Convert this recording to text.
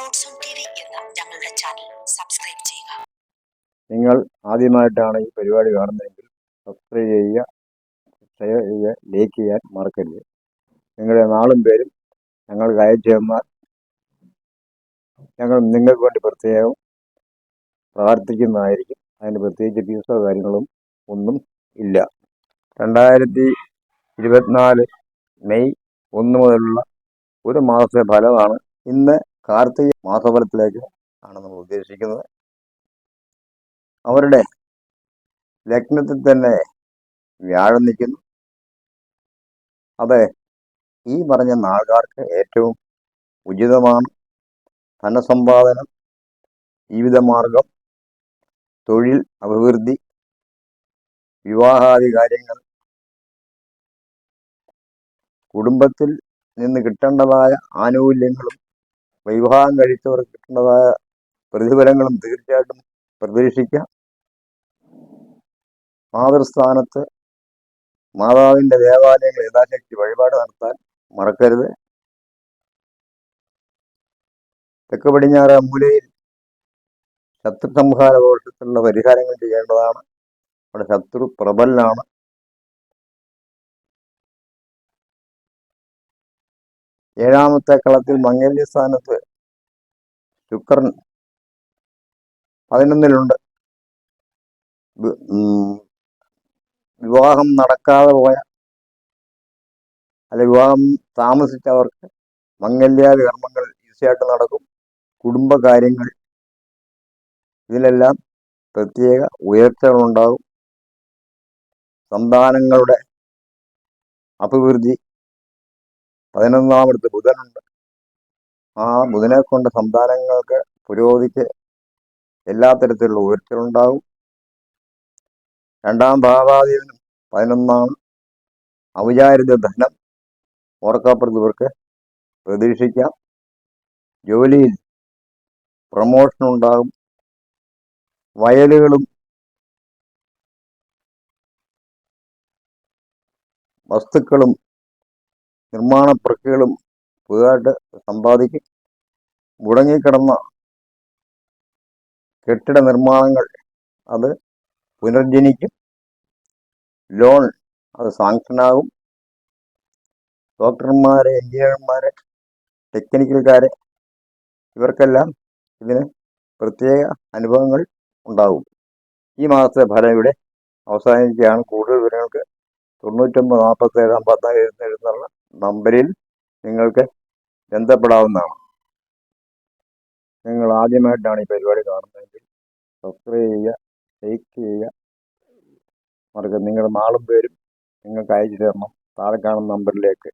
ഞങ്ങളുടെ channel subscribe ചെയ്യുക നിങ്ങൾ ആദ്യമായിട്ടാണ് ഈ പരിപാടി കാണുന്നതെങ്കിൽ സബ്സ്ക്രൈബ് ചെയ്യുക ഷെയർ ചെയ്യുക ലൈക്ക് ചെയ്യാൻ മറക്കരുത്. നിങ്ങളുടെ നാളും പേരും ഞങ്ങൾ ഗായജന്മാർ ഞങ്ങൾ നിങ്ങൾക്ക് വേണ്ടി പ്രത്യേകം പ്രാർത്ഥിക്കുന്നതായിരിക്കും. അതിന് പ്രത്യേകിച്ച് ഫീസോ കാര്യങ്ങളും ഒന്നും ഇല്ല. രണ്ടായിരത്തി ഇരുപത്തിനാല് മെയ് ഒന്ന് മുതലുള്ള ഒരു മാസത്തെ ഫലമാണ് ഇന്ന് കാർത്തിക മാസഫലത്തിലേക്ക് ആണ് നമ്മൾ ഉദ്ദേശിക്കുന്നത്. അവരുടെ ലഗ്നത്തിൽ തന്നെ വ്യാഴം നിൽക്കുന്നു. അത് ഈ പറഞ്ഞ നാളുകാർക്ക് ഏറ്റവും ഉചിതമാണ് ധനസമ്പാദനം ജീവിതമാർഗം തൊഴിൽ അഭിവൃദ്ധി വിവാഹാദി കാര്യങ്ങൾ. കുടുംബത്തിൽ നിന്ന് കിട്ടേണ്ടതായ ആനുകൂല്യങ്ങളും വിവാഹം കഴിച്ചവർക്ക് കിട്ടേണ്ടതായ പ്രതിഫലങ്ങളും തീർച്ചയായിട്ടും പ്രതീക്ഷിക്കാം. മാതൃസ്ഥാനത്ത് മാതാവിന്റെ ദേവാലയങ്ങൾ യഥാശക്തി വഴിപാട് നടത്താൻ മറക്കരുത്. തെക്ക് പടിഞ്ഞാറ് മൂലയിൽ ശത്രു സംഹാര ദോഷത്തിലുള്ള പരിഹാരങ്ങൾ ചെയ്യേണ്ടതാണ്. അവിടെ ശത്രു പ്രബലനാണ്. ഏഴാമത്തെ കളത്തിൽ മംഗല്യ സ്ഥാനത്ത് ശുക്രൻ പതിനൊന്നിലുണ്ട്. വിവാഹം നടക്കാതെ പോയ അല്ലെ വിവാഹം താമസിച്ചവർക്ക് മംഗല്യാദി കർമ്മങ്ങൾ ഈസിയായിട്ട് നടക്കും. കുടുംബകാര്യങ്ങൾ ഇതിലെല്ലാം പ്രത്യേക ഉയർച്ചകളുണ്ടാകും. സന്താനങ്ങളുടെ അഭിവൃദ്ധി പതിനൊന്നാമടുത്ത് ബുധനുണ്ട് ആ ബുധനെ കൊണ്ട് സന്താനങ്ങൾക്ക് പുരോഗതിക്ക് എല്ലാ തരത്തിലുള്ള ഉയർച്ചകളുണ്ടാകും രണ്ടാം ഭാവാധീനം പതിനൊന്നാം ഔചാരിത ധനം ഓർക്കാപ്പുറത്തവർക്ക് പ്രതീക്ഷിക്കാം. ജോലിയിൽ പ്രമോഷൻ ഉണ്ടാകും. വയലുകളും വസ്തുക്കളും നിർമ്മാണ പ്രക്രിയകളും പുതുതായിട്ട് സമ്പാദിക്കും മുടങ്ങിക്കിടന്ന കെട്ടിട നിർമ്മാണങ്ങൾ അത് പുനർജനിക്കും. ലോൺ അത് സാങ്ഷനാകും. ഡോക്ടർമാരെ എഞ്ചിനീയർമാരെ ടെക്നിക്കൽക്കാരെ ഇവർക്കെല്ലാം ഇതിന് പ്രത്യേക അനുഭവങ്ങൾ ഉണ്ടാകും. ഈ മാസത്തെ ഫലം ഇവിടെ അവസാനിക്കുകയാണ് കൂടുതൽ വിവരങ്ങൾക്ക് തൊണ്ണൂറ്റൊമ്പത് നാൽപ്പത്തേഴ് അമ്പത്തിനാല് എഴുന്നുള്ള നമ്പറിൽ നിങ്ങൾക്ക് ബന്ധപ്പെടാവുന്നതാണ്. നിങ്ങൾ ആദ്യമായിട്ടാണ് ഈ പരിപാടി കാണുന്നതെങ്കിൽ സബ്സ്ക്രൈബ് ചെയ്യുക ലൈക്ക് ചെയ്യുക. മറക്കുക നിങ്ങളുടെ നാളും പേരും നിങ്ങൾക്ക് അയച്ചു തരണം. താഴെ കാണുന്ന നമ്പറിലേക്ക്